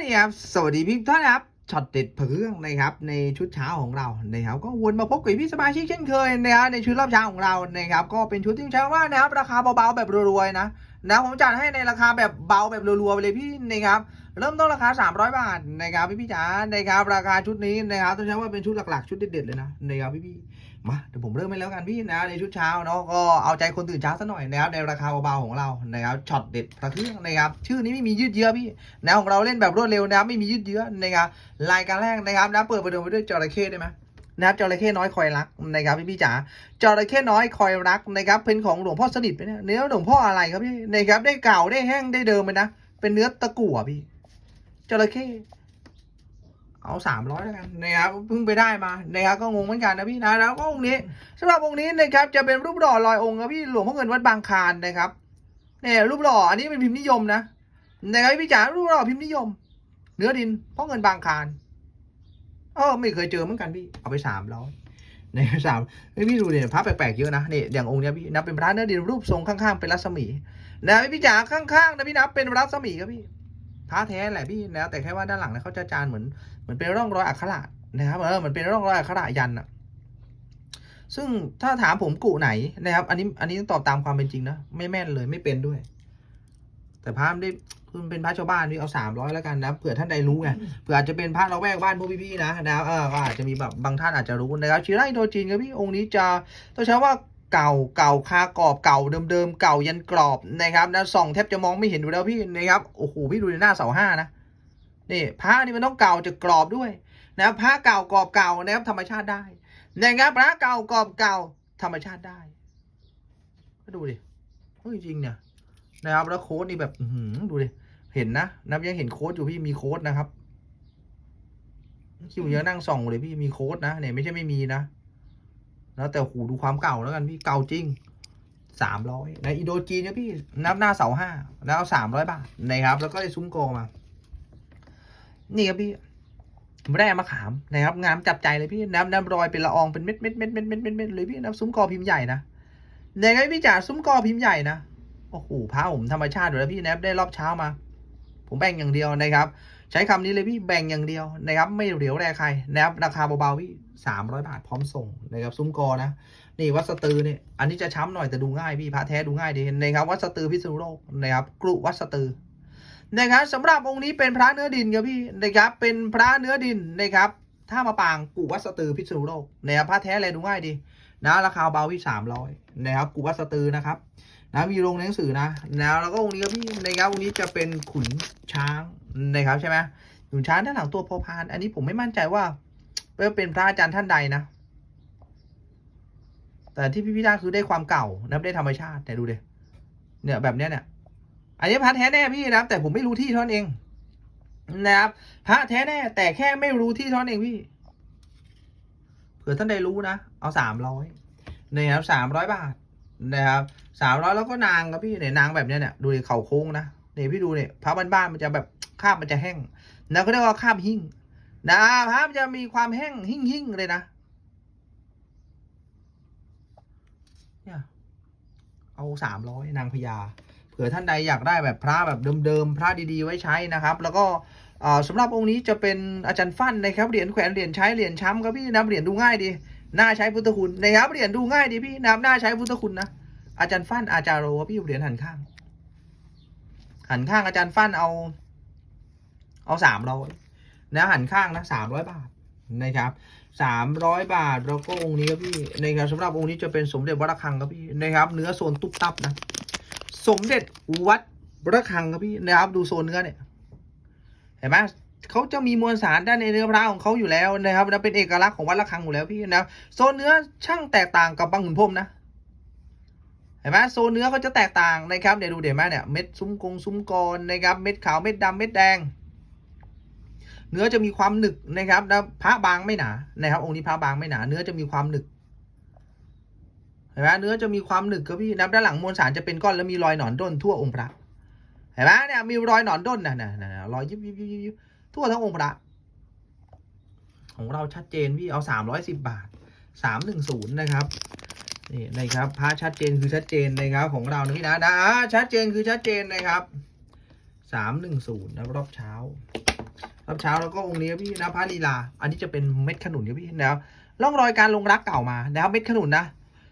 นี่ครับสวัสดีพี่ท่านครับช็อตเด็ดเพื่องนะครับในชุดเช้าของเรานะครับก็วนมาพบกับพี่สมาชิกเช่นเคยนะครับในชุดรอบเช้าของเรานะครับก็เป็นชุดที่ใช้ว่านะครับราคาเบาๆแบบรวยๆนะนะผมจัดให้ในราคาแบบเบาแบบรัวๆไปเลยพี่นะครับเริ่มต้นราคา 300 บาทนะครับพี่พี่จ๋านะครับราคาชุดนี้นะครับต้องใช้ว่าเป็นชุดหลักๆ ชุดเด็ดๆเลยนะนะครับพี่พี่มาเดี๋ยวผมเริ่มไปแล้วกันพี่นะในชุดเช้าเนาะก็เอาใจคนตื่นเช้าซะหน่อยนะครับในราคาเบาๆของเรานะครับช็อตเด็ดพระเครื่องนะครับชื่อนี้ไม่มียืดเยื้อพี่แนวของเราเล่นแบบรวดเร็วนะครับไม่มียืดเยื้อนะครับรายการแรกนะครับนะเปิดประเดิมไปด้วยจระเข้ได้ไหมนะครับจระเข้น้อยคอยรักนะครับพี่พี่จ๋าจระเข้น้อยคอยรักนะครับเป็นของหลวงพ่อสนิทไปเนี่ยเนื้อหลวงพ่ออะไรครับพี่นะครับได้เก่าได้แห้งได้เดิมไปนะเป็นเนื้อตะกั่วพี่ จระเข้เอาสามร้อยแล้วกันนะครับเพิ่งไปได้มานะครับก็งงเหมือนกันนะพี่นะแล้วก็องค์นี้สำหรับองค์นี้นะครับจะเป็นรูปหล่อลอยองค์ครับพี่หลวงพ่อเงินวัดบางคานนะครับเนี่ยรูปหล่ออันนี้เป็นพิมพ์นิยมนะนะครับพี่จ๋ารูปหล่อพิมพ์นิยม เนื้อดินพราะเงินบางคารเออไม่เคยเจอเหมือนกันพี่เอาไปสามร้อยในสามเฮ้ยพี่ดูเนี่ยพระแปลกๆเยอะนะเนี่ยอย่างองค์เนี้ยพี่นับเป็นพระเนื้อดินรูปทรงข้างๆเป็นรัศมีนะพี่จ๋าข้างๆนะพี่นับเป็นรัศมีครับพี่ พระแท้แหละพี่นะแต่แค่ว่าด้านหลังเนี่ยเขาจะจานเหมือนเหมือนเป็นร่องรอยอักขระนะครับเออเหมือนเป็นร่องรอยอักขระยันอะซึ่งถ้าถามผมกุไหนนะครับ อันนี้อันนี้ต้องตอบตามความเป็นจริงนะไม่แม่นเลยไม่เป็นด้วย แต่พระไม่ได้คุณเป็นพระชาวบ้านพี่เอาสามร้อยแล้วกันนะเผื่อท่านใดรู้ไงเผื่ออาจจะเป็นพระเราแวกบ้านพวกพี่ๆนะนะครับเออก็อาจจะมีแบบบางท่านอาจจะรู้นะครับชิระอินโดจีนครับพี่องค์นี้จะต้องใช้ว่า เก่าเก่าคากรอบเก่าเดิมๆเก่ายันกรอบนะครับนะส่องแทบจะมองไม่เห็นอยู่แล้วพี่นะครับโอ้โหพี่ดูในหน้าเสาห้านะนี่พระนี่มันต้องเก่าจะกรอบด้วยนะพระเก่ากรอบเก่านะครับธรรมชาติได้นะครับพระเก่ากรอบเก่าธรรมชาติได้ก็ดูดิเฮ้ยจริงเนี่ยนะครับแล้วโค้ดนี่แบบหืดูดิเห็นนะนับยังเห็นโค้ดอยู่พี่มีโค้ดนะครับคิวเยอะนั่งส่องเลยพี่มีโค้ดนะเนี่ยไม่ใช่ไม่มีนะ แล้วแต่หูดูความเก่าแล้วกันพี่เก่าจริงสามร้อยในอินโดจีนเนี่ยพี่นับหน้าเสาห้าแล้วสามร้อยบาทนะครับ แล้วก็ได้ซุ้มโกมา นี่ครับพี่ไม่ได้มาขามนะครับ งามจับใจเลยพี่น้ำน้ำรอยเป็นละอองเป็นเม็ดเม็ดเม็ดเม็ดเม็ดเม็ดเม็ดเลยพี่น้ำซุ้มกอพิมพ์ใหญ่นะเนี่ยพี่จ๋าซุ้มกอพิมพ์ใหญ่นะโอ้โหพระผมธรรมชาติอยู่แล้วพี่แนบได้รอบเช้ามา ผมแบ่งอย่างเดียวนะครับ ใช้คำนี้เลยพี่แบ่งอย่างเดียวนะครับ ไม่เหลียวแรใครนะครับราคาเบาๆพี่ สามร้อยบาทพร้อมส่งนะครับซุ้มกอนะ นี่วัดสตือเนี่ยอันนี้จะช้ำหน่อยแต่ดูง่ายพี่พระแท้ดูง่ายดีนะครับวัดสตือพิษณุโลกนะครับกรุวัดสตือนะครับสำหรับองค์นี้เป็นพระเนื้อดินครับพี่นะครับเป็นพระเนื้อดินนะครับถ้ามาปางกุวัดสตือพิษณุโลกนะครับพระแท้อะไรดูง่ายดีนะราคาเบาพี่สามร้อยนะครับกุวัดสตือนะครับนะมีโรงหนังสือนะนะแล้วก็องค์นี้ครับพี่นะครับองค์นี้จะเป็นขุนช้างนะครับใช่ไหมขุนช้างด้านหลังตัวพอพาน อันนี้ผมไม่มั่นใจว่า ว่าเป็นพระอาจารย์ท่านใดนะ แต่ที่พี่พี่ได้คือได้ความเก่านะได้ธรรมชาติแต่ดูเดิเนี่ยแบบเนี้ยเนี่ย อันนี้พระแท้แน่พี่นะครับ แต่ผมไม่รู้ที่เท่านั้นเองนะครับพระแท้แน่ แต่แค่ไม่รู้ที่เท่านั้นเองพี่เผื่อท่านใดรู้นะ เอาสามร้อยนะครับสามร้อยบาทนะครับสามร้อยแล้วก็นางครับพี่เนี่ยนางแบบเนี้ยเนี่ยดูดิเข่าโค้งนะเนี่ยพี่ดูเนี่ยพระบ้านๆมันจะแบบคาบมันจะแห้งนะเขาเรียกว่าคาบหิ้ง นะพระมันจะมีความแห้งหิ้งหิ้งเลยนะเนี่ยเอาสามร้อยนางพญาเผื่อท่านใดอยากได้แบบพระแบบเดิมๆพระดีๆไว้ใช้นะครับ แล้วก็อ่าสำหรับองค์นี้จะเป็นอาจารย์ฟั่นนะครับเหรียญแขวนเหรียญใช้เหรียญช้ำครับพี่นะเหรียญดูง่ายดีหน่าใช้พุทธคุณนะครับเหรียญดูง่ายดีพี่นะครับน่าใช้พุทธคุณนะอาจารย์ฟั่นอาจารย์โรพี่เหรียญหันข้าง หันข้างอาจารย์ฟั่นเอา เอาสามร้อย นะหันข้างนะสามร้อยบาทนะครับสามร้อยบาทแล้วก็องค์นี้ครับพี่นะครับสำหรับองค์นี้จะเป็นสมเด็จวัดระฆังครับพี่นะครับ เนื้อโซนตุ๊บตับนะสมเด็จวัดระฆังครับพี่นะครับดูโซนเนื้อเนี่ยเห็นไหมเขาจะมีมวลสารด้านในเนื้อพระของเขาอยู่แล้วนะครับนะเป็นเอกลักษณ์ของวัดระฆังอยู่แล้วพี่นะครับโซนเนื้อช่างแตกต่างกับบางขุนพรมนะเห็นไหมโซนเนื้อเขาจะแตกต่างนะครับเดี๋ยวดูเดี๋ยวไหมเนี่ยเม็ดซุ้มกงซุ้มกรนะครับเม็ดขาวเม็ดดำเม็ดแดง เนื้อจะมีความหนึกนะครับนะพระบางไม่หนานะครับ องค์นี้พระบางไม่หนา เนื้อจะมีความหนึกเห็นไหมเนื้อจะมีความหนึกครับพี่นับด้านหลังมวลสารจะเป็นก้อนแล้วมีรอยหนอนด้นทั่วองค์พระเห็นไหมเนี่ยมีรอยหนอนด้นนะนะนะรอยยิบยิบยิบยิบทั่วทั้งองค์พระของเราชัดเจนพี่เอาสามร้อยสิบบาทสามหนึ่งศูนย์นะครับนี่นะครับพระชัดเจนคือชัดเจนนะครับของเรานะพี่นะนะชัดเจนคือชัดเจนนะครับสามหนึ่งศูนย์นะรอบเช้า รับเช้าแล้วก็องค์นี้พี่นะพระลีลา อันนี้จะเป็นเม็ดขนุนครับพี่นะครับร่องรอยการลงรักเก่ามานะครับเม็ดขนุนนะ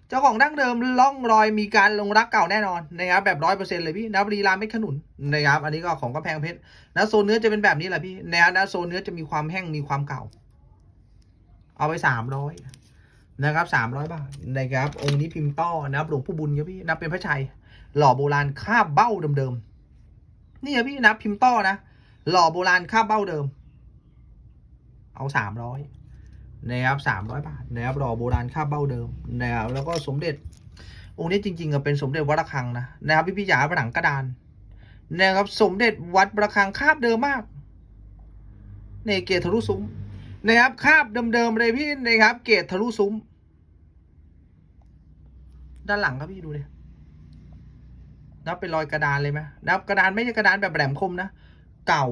เจ้าของดั้งเดิมร่องรอยมีการลงรักเก่าแน่นอนนะครับแบบร้อยเปอร์เซ็นต์เลยพี่นะลีลาเม็ดขนุนนะครับอันนี้ก็ของกำแพงเพชรนะโซนเนื้อจะเป็นแบบนี้แหละพี่นะครับนะโซนเนื้อจะมีความแห้งมีความเก่า เอาไปสามร้อยนะครับสามร้อยบาทนะครับองค์นี้พิมพ์ต้อนะครับหลวงปู่บุญครับพี่นะเป็นพระชัย หล่อโบราณคาบเบ้าเดิมๆนี่ครับพี่นะพิมพ์ต้อนะ หล่อโบราณค่าเบ้าเดิม เอาสามร้อยนะครับสามร้อยบาทนะครับหล่อโบราณค่าเบ้าเดิมนะครับแล้วก็สมเด็จองค์นี้จริงๆก็เป็นสมเด็จวัดระฆังนะนะครับพี่พี่จ๋าผนังกระดานนะครับสมเด็จวัดระฆังคาบเดิมมากในเกตทะลุซุ้มนะครับคาบเดิมๆเลยพี่นะครับ เกตทะลุซุ้ม ด้านหลังครับพี่ดูดินับเป็นรอยกระดานเลยไหมนับกระดานไม่ใช่กระดานแบบแหลมคมนะ เก่า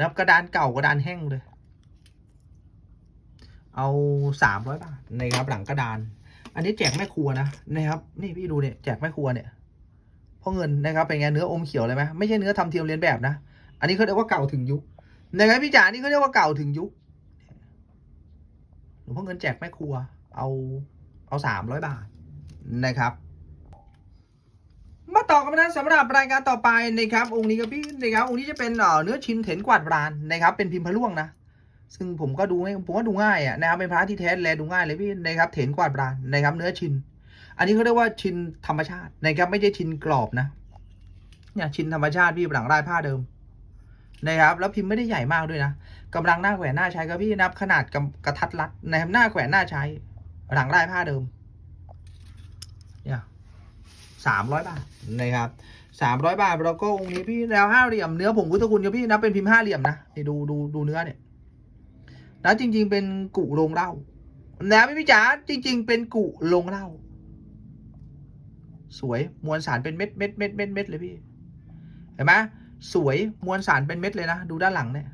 นับกระดานเก่ากระดานแห้งเลย เอาสามร้อยบาทนะครับหลังกระดาน อันนี้แจกแม่ครัวนะนะครับ นี่พี่ดูเนี่ยแจกแม่ครัวเนี่ยเพราะเงินนะครับเป็นไงเนื้ออมเขียวเลยไหมไม่ใช่เนื้อทำเทียมเรียนแบบนะ อันนี้เขาเรียกว่าเก่าถึงยุคนะครับพี่จ๋านี่เขาเรียกว่าเก่าถึงยุคหลวงพ่อเงินแจกแม่ครัว เอาเอาสามร้อยบาทนะครับ มาต่อกันนะสำหรับรายการต่อไปนะครับองค์นี้ครับพี่นะครับองค์นี้จะเป็นเนื้อชิ้นเถนกวาดบรานนะครับ เป็นพิมพ์พระล่วงนะซึ่งผมก็ดูง่ายผมว่าดูง่ายอะนะครับเป็นพระที่แท้แลดูง่ายเลยพี่นะครับเถนกวาดบรานนะครับ เนื้อชิ้นอันนี้เขาเรียกว่าชิ้นธรรมชาตินะครับไม่ใช่ชิ้นกรอบนะเนี่ยชิ้นธรรมชาติพี่หลังลายผ้าเดิมนะครับแล้วพิมพ์ไม่ได้ใหญ่มากด้วยนะกำลังหน้าแขวนหน้าใช้ครับพี่นับขนาดกำกระทัดรัดนะครับหน้าแขวนหน้าใช้หลังลายผ้าเดิมเนี่ย สามร้อยบาทนะครับสามร้อยบาทแล้วก็องค์นี้พี่แล้วห้าเหลี่ยมเนื้อผงพุทธคุณครับพี่นะเป็นพิมพ์ห้าเหลี่ยมนะนี่ดูดูดูเนื้อเนี่ยนะจริง ๆ เป็นกุโรงเหล้านะพี่พี่จ๋าจริง ๆ เป็นกุโรงเหล้าสวยมวลสารเป็นเม็ดเม็ดเม็ดเม็ดเม็ดเลยพี่เห็นไหมสวยมวลสารเป็นเม็ดเลยนะดูด้านหลังเนี่ย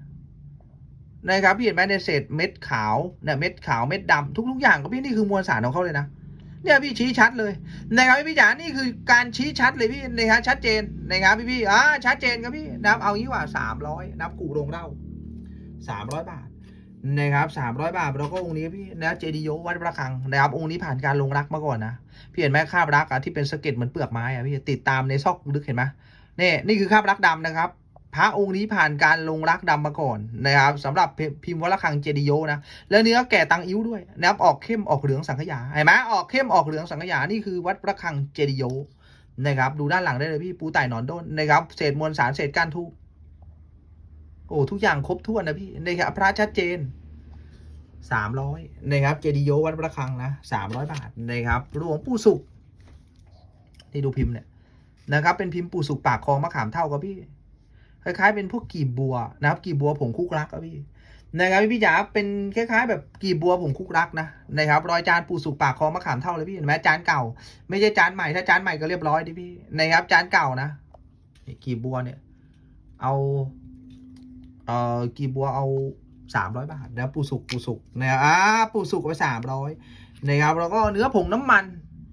นะครับพี่เห็นไหมในเศษเม็ดขาวเนี่ยเม็ดขาวเม็ดดำทุกๆอย่างก็พี่นี่คือมวลสารของเขาเลยนะ เนี่ยพี่ชี้ชัดเลยนะครับพี่จ๋านี่คือการชี้ชัดเลยพี่นะครับชัดเจนนะครับพี่พี่อ่าชัดเจนครับพี่นะครับเอางี้ว่าสามร้อยนับกูโรงเล้าสามร้อยบาทนะครับสามร้อยบาทแล้วก็องค์นี้พี่นะเจดีโยวัดประคังนะครับองค์นี้ผ่านการลงรักมาก่อนนะพี่เห็นไหมคาบรักอะที่เป็นสะเก็ดเหมือนเปลือกไม้อะพี่ติดตามในซอกลึกเห็นไหมนี่นี่คือคาบรักดำนะครับ พระองค์นี้ผ่านการลงรักดำมาก่อนนะครับสำหรับพิมพ์วัดระฆังเจดีโยนะแล้วเนื้อแก่ตังอิ้วด้วยนะครับออกเข้มออกเหลืองสังขยาเห็นไหมออกเข้มออกเหลืองสังขยานี่คือวัดประคังเจดีโยนะครับดูด้านหลังได้เลยพี่ปูไต่หนอนด้นนะครับเศษมวลสารเศษก้านทูบโอ้ทุกอย่างครบถ้วนนะพี่นะครับพระชัดเจนสามร้อยนะครับเจดีโยวัดประคังนะสามร้อยบาทนะครับหลวงปู่สุขนี่ดูพิมพ์เนี่ยนะครับเป็นพิมพ์ปู่สุขปากคลองมะขามเท่ากับพี่ คล้ายๆเป็นพวกกีบบัวนะครับ กีบบัวผงคุกรักครับพี่นะครับพี่จ๋าเป็นคล้ายๆ แบบกีบบัวผงคุกรักนะนะครับรอยจานปูสุกปากคอมะขามเท่าเลยพี่เห็นไหมจานเก่า ไม่ใช่จานใหม่ถ้าจานใหม่ก็เรียบร้อยดิพี่นะครับจานเก่านะกีบบัวเนี่ย เอาเอ่อกีบบัวเอาสามร้อยบาทนะปูสุกปูสุกนะครับอ่าปูสุกไปสามร้อยนะครับแล้วก็เนื้อผงน้ำมัน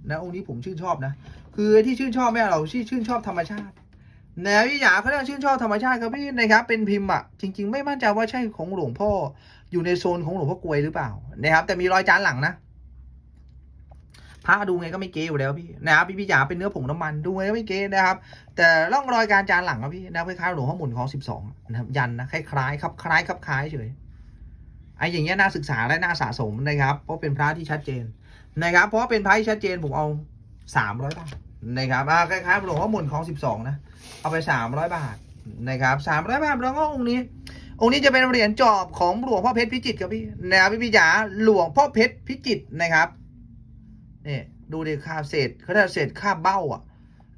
นะองค์นี้ผมชื่นชอบนะ คือที่ชื่นชอบไม่เราที่ชื่นชอบธรรมชาติ แนวพี่หยาเขาเรียกชื่นชอบธรรมชาติครับพี่นะครับ เป็นพิมพ์อะจริง ๆ ไม่มั่นใจว่าใช่ของหลวงพ่อ อยู่ในโซนของหลวงพ่อกลวยหรือเปล่านะครับ แต่มีรอยจานหลังนะพระดูไงก็ไม่เก๋อยู่แล้วพี่นะครับพี่พี่หยาเป็นเนื้อผงน้ำมันดูไงก็ไม่เก๋นะครับ แต่ร่องรอยการจานหลังครับพี่นะคล้ายๆหลวงพ่อหมุนของสิบสองนะครับยันนะคล้ายๆครับคล้ายครับคล้ายเฉยไอ้อย่างเงี้ยน่าศึกษาและน่าสะสมนะครับ เพราะเป็นพระที่ชัดเจนนะครับ เพราะเป็นพระที่ชัดเจนผมเอาสามร้อยบาท นะครับอ่าคล้ายๆหลวงพ่อหมุนของสิบสองนะ เอาไปสามร้อยบาทนะครับสามร้อยบาทแล้วก็องค์นี้ องค์นี้จะเป็นเหรียญจอบของหลวงพ่อเพชรพิจิตรครับพี่นะครับพี่พี่จ๋าหลวงพ่อเพชรพิจิตรนะครับนี่ดูดิคาบเศษเขาเรียกเศษคาบเบ้าอะ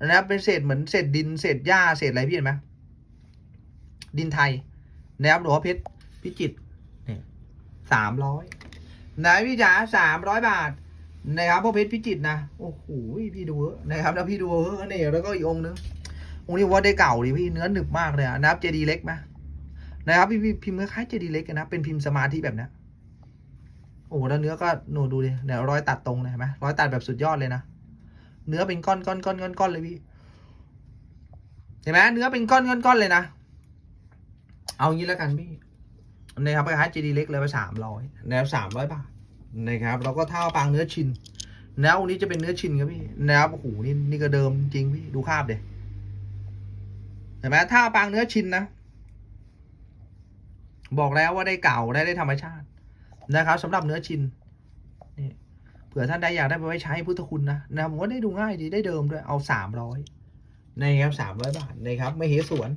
นะครับเป็นเศษเหมือนเศษดินเศษหญ้าเศษอะไรพี่เห็นไหมดินไทยนะครับหลวงพ่อเพชรพิจิตรนี่สามร้อยนะพี่จ๋าสามร้อยบาท นะครับพ่อเพชรพิจิตนะโอ้โหพี่ดูเถอะนะครับแล้วพี่ดูเออนี่แล้วก็อีกองนึงองค์นี้ว่าได้เก่าดิพี่เนื้อหนึบมากเลยนะครับเจดีเล็กไหมนะครับพี่พี่พิมพ์คล้ายเจดีเล็กนะเป็นพิมพ์สมาธิแบบนี้โอ้โหแล้วเนื้อก็หนูดูดิเนี่ยรอยตัดตรงเลยเห็นไหมรอยตัดแบบสุดยอดเลยนะเนื้อเป็นก้อนก้อนก้อนก้อนก้อนเลยพี่เห็นไหมเนื้อเป็นก้อนก้อนก้อนเลยนะเอางี้แล้วกันพี่นะครับคล้ายๆ GD เล็กเลยไปสามร้อยนะครับสามร้อยบาท นะครับแล้วก็เท่าปางเนื้อชินแล้วองค์นี้จะเป็นเนื้อชินครับพี่นะครับโอ้โหนี่นี่ก็เดิมจริงพี่ดูคาบเด็เห็นไหมถ้าปางเนื้อชินนะ บอกแล้วว่าได้เก่าได้ได้ธรรมชาตินะครับสำหรับเนื้อชินนี่เผื่อท่านใดอยากได้ไปไว้ใช้พุทธคุณนะนะผมว่าได้ดูง่ายดีได้เดิมด้วยเอาสามร้อยนะครับสามร้อยบาทนะครับไม่เหสวน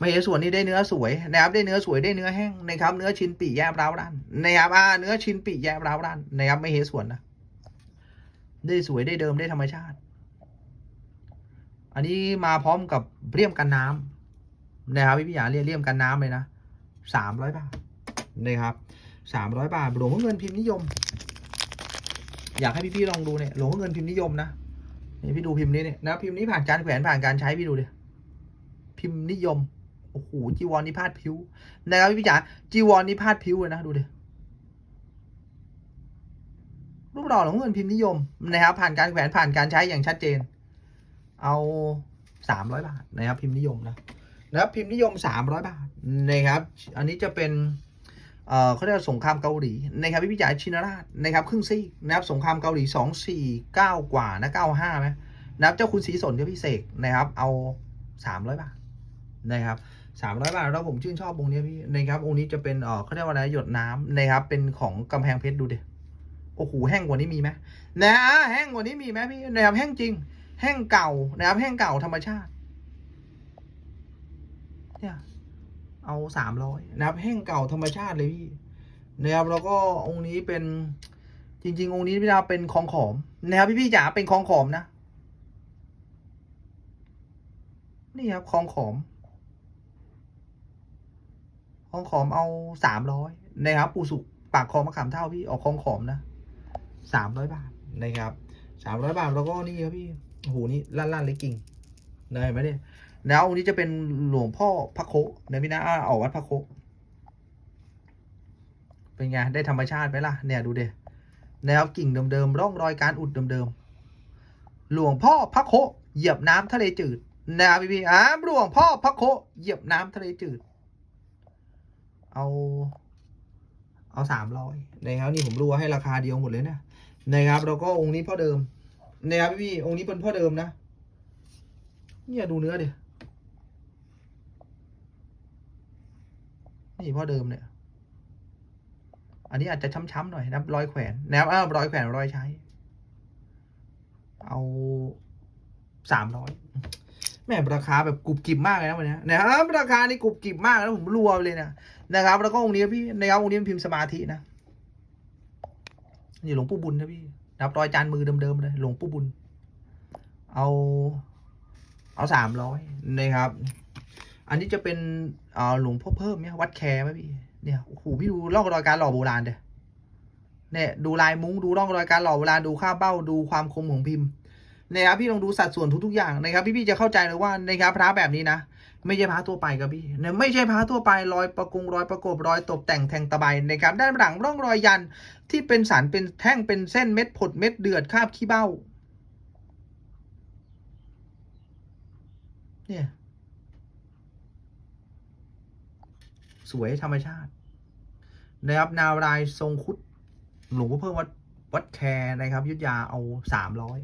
ม่เหสวนนี่ได้เนื้อสวยนะครับได้เนื้อสวยได้เนื้อแห้งนะครับเนื้อชิ้นปีแยบร้าวรันนะครับอ่าเนื้อชิ้นปีแยบร้าวรันนะครับไม่เหสวนนะได้สวยได้เดิมได้ธรรมชาติ อันนี้มาพร้อมกับเลี่ยมกันน้ำนะครับพี่พี่หยาเรียกเลี่ยมกันน้ำเลยนะสามร้อยบาทนะครับสามร้อยบาทหลวงพ่อเงินพิมพ์นิยม อยากให้พี่พี่ๆลองดูเนี่ยหลวงพ่อเงินพิมพ์นิยมนะนี่พี่ดูพิมพ์นี้เนี่ยนะพิมพ์นี้ผ่านการแขวนผ่านการใช้พี่ดูดิพิมพ์นิยม โอ้โหจีวรนี่พาดผิวนะครับพี่จ๋าจีวรนี่พาดผิวเลยนะดูดิรูปหล่อของเงินพิมพ์นิยมนะครับผ่านการแขวนผ่านการใช้อย่างชัดเจน เอาสามร้อยบาทนะครับพิมพ์นิยมนะนะครับพิมพ์นิยมสามร้อยบาทนะครับ อันนี้จะเป็นเอ่อเขาเรียกว่าสงครามเกาหลีนะครับพี่พิจารชินราชนะครับครึ่งซีกนะครับสงครามเกาหลีสองสี่เก้ากว่านะเก้าห้าไหมนะครับเจ้าคุณศรีสนกับพี่เสกนะครับเอาสามร้อยบาทนะครับ สามร้อยบาทแล้วผมชื่นชอบองค์นี้พี่นะครับองค์นี้จะเป็นเออเขาเรียกว่าอะไรหยดน้ำนะครับ เป็นของกำแพงเพชรดูดิโอ้โหแห้งกว่านี้มีไหมนะแห้งกว่านี้มีไหมพี่นะครับแห้งจริง แห้งเก่านะครับแห้งเก่าธรรมชาติ เนี่ยเอาสามร้อยนะครับแห้งเก่าธรรมชาติเลยพี่นะครับแล้วก็องค์นี้เป็นจริง ๆ องค์นี้พี่ดาวเป็นของขอมนะครับพี่พี่จ๋าเป็นของขอมนะนี่ครับของขอม ของขอมเอาสามร้อยนะครับปูสุกปากคอมะขามเท่าพี่ออกของขอมนะสามร้อยบาทนะครับสามร้อยบาทแล้วก็นี่ครับพี่โอ้โหนี่ลั่นลั่นเลยกิ่งได้ไหมเนี่ยแล้วอันนี้จะเป็นหลวงพ่อพระโคนะพี่นะอ่าออกวัดพระโคเป็นไงได้ธรรมชาติไหมล่ะเนี่ยดูเดแนวกิ่งเดิมๆร่องรอยการอุดเดิมๆหลวงพ่อพระโคเหยียบน้ำทะเลจืดนะครับพี่พี่อ่าหลวงพ่อพระโคเหยียบน้ำทะเลจืด เอาเอาสามร้อยนะครับนี่ผมรัวให้ราคาเดียวหมดเลยนะนะครับแล้วก็องค์นี้พ่อเดิมนะครับพี่องค์นี้เป็นพ่อเดิมนะเนี่ยดูเนื้อดินี่พ่อเดิมเนี่ย อันนี้อาจจะช้ำๆหน่อยนะรอยแขวนนะครับอ้าวรอยแขวนรอยใช้ เอาสามร้อยแม่ราคาแบบกรุบกริบมากเลยนะวันนี้นะครับราคานี่กรุบกริบมากแล้วผมรัวเลยนะ นะครับ แล้วก็องค์นี้พี่นะครับองค์นี้เป็นพิมพ์สมาธินะนี่หลวงปู่บุญนะพี่รับรอยจานมือเดิมๆเลยหลวงปู่บุญ เอาเอาสามร้อยนะครับ อันนี้จะเป็นเอ่อหลวงพ่อเพิ่มเนี่ยวัดแคร์ไหมพี่เนี่ยโอ้โหพี่ดูร่องรอยการหล่อโบราณเด้เนี่ยดูลายมุ้งดูร่องรอยการหล่อโบราณดูค่าเบ้าดูความคมของพิมพ์นะครับพี่ลองดูสัดส่วนทุกๆอย่างนะครับ พี่ๆจะเข้าใจเลยว่านะครับพระแบบนี้นะ ไม่ใช่พระทั่วไปครับพี่ไม่ใช่พระทั่วไปรอยประกงรอยประกบรอยตกแต่งแทงตะไบนะครับ ด้านหลังร่องรอยยันที่เป็นสารเป็นแท่งเป็นเส้นเม็ดผดเม็ดเดือดคาบขี้เบ้า เนี่ย สวยธรรมชาตินะครับนารายทรงคุดหลวงพ่อเพิ่มวัดวัดแคร์นะครับยุทธยาเอาสามร้อย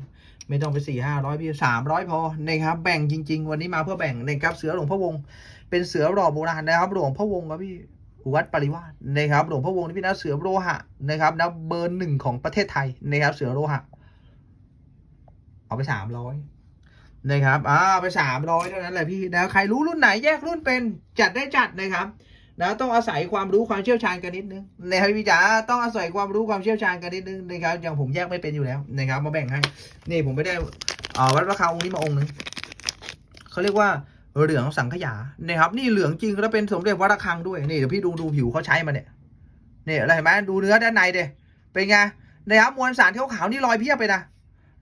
ไม่ต้องไปสี่ห้าร้อยพี่สามร้อยพอนะครับแบ่งจริง ๆ วันนี้มาเพื่อแบ่งนะครับเสือหลวงพ่อวง เป็นเสือหล่อโบราณนะครับ หลวงพ่อวงครับพี่วัดปริวาสนะครับหลวงพ่อวงนี่พี่นะเสือโลหะนะครับนะเบอร์หนึ่งของประเทศไทยนะครับเสือโลหะ เอาไปสามร้อยนะครับอ่าเอาไปสามร้อยเท่านั้นแหละพี่นะใครรู้รุ่นไหนแยกรุ่นเป็นจัดได้จัดนะครับ นะต้องอาศัยความรู้ความเชี่ยวชาญกันนิดนึงนะครับพี่จ๋าต้องอาศัยความรู้ความเชี่ยวชาญกันนิดนึงนะครับอย่างผมแยกไม่เป็นอยู่แล้วนะครับ มาแบ่งให้ นี่ผมไม่ได้อ่อวัดราคาองค์นี้มาองค์หนึงเขาเรียกว่าเหลืองสังขยานะครับ นี่เหลืองจริงแล้วเป็นสมเด็จวัดระฆังด้วยนี่เดี๋ยวพี่ดูดูผิวเขาใช้มาเนี่ยเนี่ยอะไรเห็นไหมดูเนื้อด้านในเด้เป็นไงนะครับมวลสารขาวๆนี่ลอยเพียบไปนะ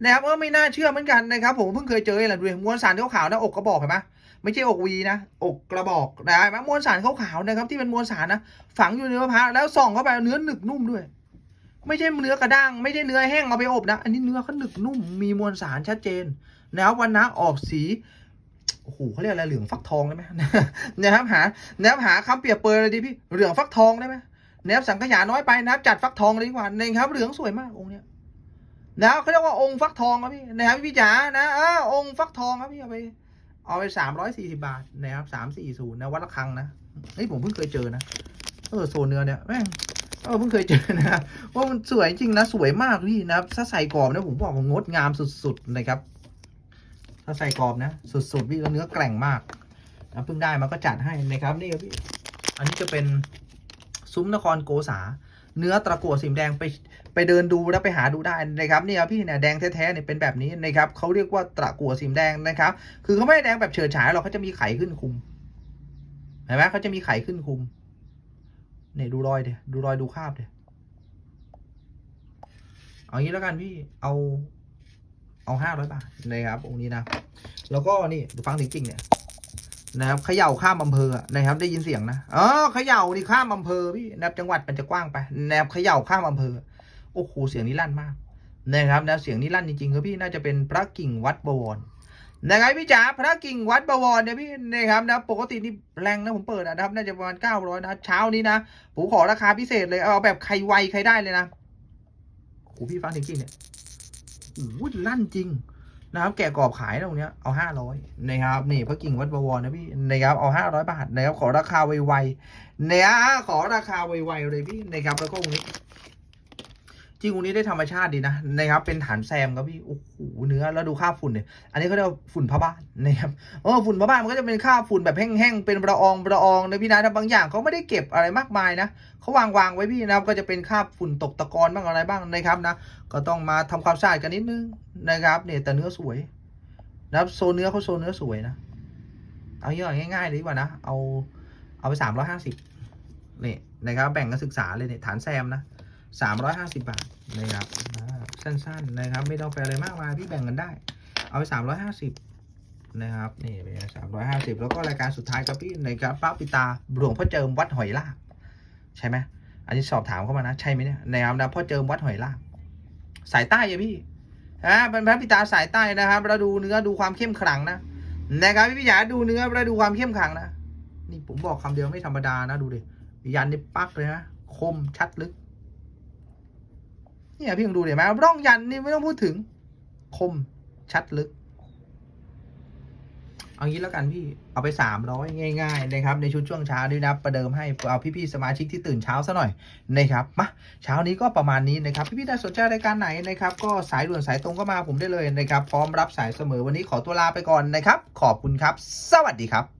นะครับเออไม่น่าเชื่อเหมือนกันนะครับ ผมเพิ่งเคยเจอแหละดูดิมวลสารขาวๆนะอกกระบอกเห็นไหมไม่ใช่อกวีนะอกกระบอกนะมมวลสารขาวๆนะครับที่เป็นมวลสารนะฝังอยู่ในมะพร้าวแล้วส่องเข้าไปเนื้อหนึบนุ่มด้วย ไม่ใช่เนื้อกระด้างไม่ใช่เนื้อแห้งเอาไปอบนะ อันนี้เนื้อเขาหนึบนุ่มมีมวลสารชัดเจนนะครับวันนะออกสีโอ้โหเขาเรียกอะไรเหลืองฟักทองได้ไหมนะครับหานะครับหาคำเปรียบเปรยเลยดิพี่เหลืองฟักทองได้ไหมนะครับสังขยาน้อยไปนะครับจัดฟักทองเลยดีกว่านะครับเหลืองสวยมากองค์เนี้ย นะเขาเรียกว่าองค์ฟักทองครับพี่นะครับพี่จ๋านะเออองค์ฟักทองครับพี่เอาไป เอาไปสามร้อยสี่สิบาทนะครับสามสี่ศูนย์นะวัดละครังนะเฮ้ยผมเพิ่งเคยเจอนะเออโซนเนื้อเนี่ยแม่งเออเพิ่งเคยเจอนะว่ามันสวยจริงนะสวยมากพี่นะครับถ้าใส่กรอบนะผมบอกว่างดงามสุดๆนะครับ ถ้าใส่กรอบนะ สุดๆพี่แล้วเนื้อแกร่งมากนะเพิ่งได้มาก็จัดให้นะครับนี่ครับพี่อันนี้จะเป็นซุ้มนครโกษา เนื้อตะกั่วสีแดงไปไปเดินดูแล้วไปหาดูได้นะครับนี่ครับพี่เนี่ยแดงแท้ๆเนี่ยเป็นแบบนี้นะครับเขาเรียกว่าตะกั่วสีแดงนะครับ คือเขาไม่ได้แดงแบบเฉิดฉายหรอกเขาจะมีไข่ขึ้นคุมเห็นไหมเขาจะมีไข่ขึ้นคุมเนี่ยดูรอยเดี๋ยดูรอยดูคราบเดี๋ยเอางี้แล้วกันพี่เอาเอาห้าร้อยบาทนะครับองค์นี้นะ แล้วก็นี่ฟังจริงๆเนี่ย นะครับเขย่าข้ามอำเภออะนะครับ ได้ยินเสียงนะอ๋อเขย่านี่ข้ามอำเภอพี่นะครับจังหวัดมันจะกว้างไปนะครับเขย่าข้ามอำเภอโอ้โหเสียงนี้ลั่นมากนะครับนะเสียงนี้ลั่นจริงๆครับพี่น่าจะเป็นพระกิ่งวัดบวรนะครับพี่จ๋าพระกิ่งวัดบวรเนี่ยพี่นะครับนะปกตินี่แรงนะผมเปิดนะครับ น่าจะประมาณเก้าร้อยนะเช้านี้นะผมขอราคาพิเศษเลยเอาแบบใครไวใครได้เลยนะโอ้โหพี่ฟังจริงๆเนี่ยโอ้โหลั่นจริง นะครับแกะกรอบขายตรงเนี้ยเอาห้าร้อยนะครับนี่พระกิ่งวัดบวรนะพี่นะครับเอาห้าร้อยบาทนะครับขอราคาไวๆเนี่ยขอราคาไวๆเลยพี่นะครับแล้วก็องค์นี้ จริงองค์นี้ได้ธรรมชาติดีนะนะครับเป็นฐานแซมครับพี่โอ้โหเนื้อแล้วดูค่าฝุ่นเนี่ยอันนี้เขาเรียกว่าฝุ่นผ้าบ้านนะครับเออฝุ่นผ้าบ้านมันก็จะเป็นค่าฝุ่นแบบแห้งๆเป็นละอองละอองนะพี่นะแต่บางอย่างเขาไม่ได้เก็บอะไรมากมายนะเขาวางวางไว้พี่นะครับก็จะเป็นค่าฝุ่นตกตะกอนบ้างอะไรบ้างนะครับนะก็ต้องมาทำความสะอาดกันนิดนึงนะครับเนี่ยแต่เนื้อสวยนะครับโซนเนื้อเขาโซนเนื้อสวยนะเอาอย่างง่ายๆเลยดีกว่านะเอาเอาไปสามร้อยห้าสิบนี่นะครับแบ่งกันศึกษาเลยเนี่ยฐานแซมนะ สามร้อยห้าสิบบาทนะครับสั้นๆนะครับ ไม่ต้องไปอะไรมากมายพี่แบ่งกันได้ เอาไปสามร้อยห้าสิบนะครับนี่ไปสามร้อยห้าสิบแล้วก็รายการสุดท้ายครับพี่นะครับพระปิตาหลวงพ่อเจิมวัดหอยลากใช่ไหมอันนี้สอบถามเข้ามานะใช่ไหมเนี่ยนะครับนะพ่อเจิมวัดหอยลากสายใต้อะพี่ฮะเป็นพระปิตาสายใต้นะครับเราดูเนื้อดูความเข้มขลังนะนะครับพี่พี่จ๋าดูเนื้อเราดูความเข้มขลังนะนี่ผมบอกคำเดียวไม่ธรรมดานะดูดิยันนี่ปักเลยนะคมชัดลึก เนี่ยพี่ลองดูเดี๋ยวไหมร่องยันนี่ไม่ต้องพูดถึง คมชัดลึก เอางี้แล้วกันพี่เอาไปสามร้อยง่าย ๆ นะครับ ในชุดช่วงเช้าด้วยนะประเดิมให้เอาพี่ๆสมาชิกที่ตื่นเช้าซะหน่อยนะครับมาเช้านี้ก็ประมาณนี้นะครับ พี่ๆถ้าสนใจรายการไหนนะครับ ก็สายด่วนสายตรงก็มาผมได้เลยนะครับ พร้อมรับสายเสมอวันนี้ขอตัวลาไปก่อนนะครับ ขอบคุณครับ สวัสดีครับ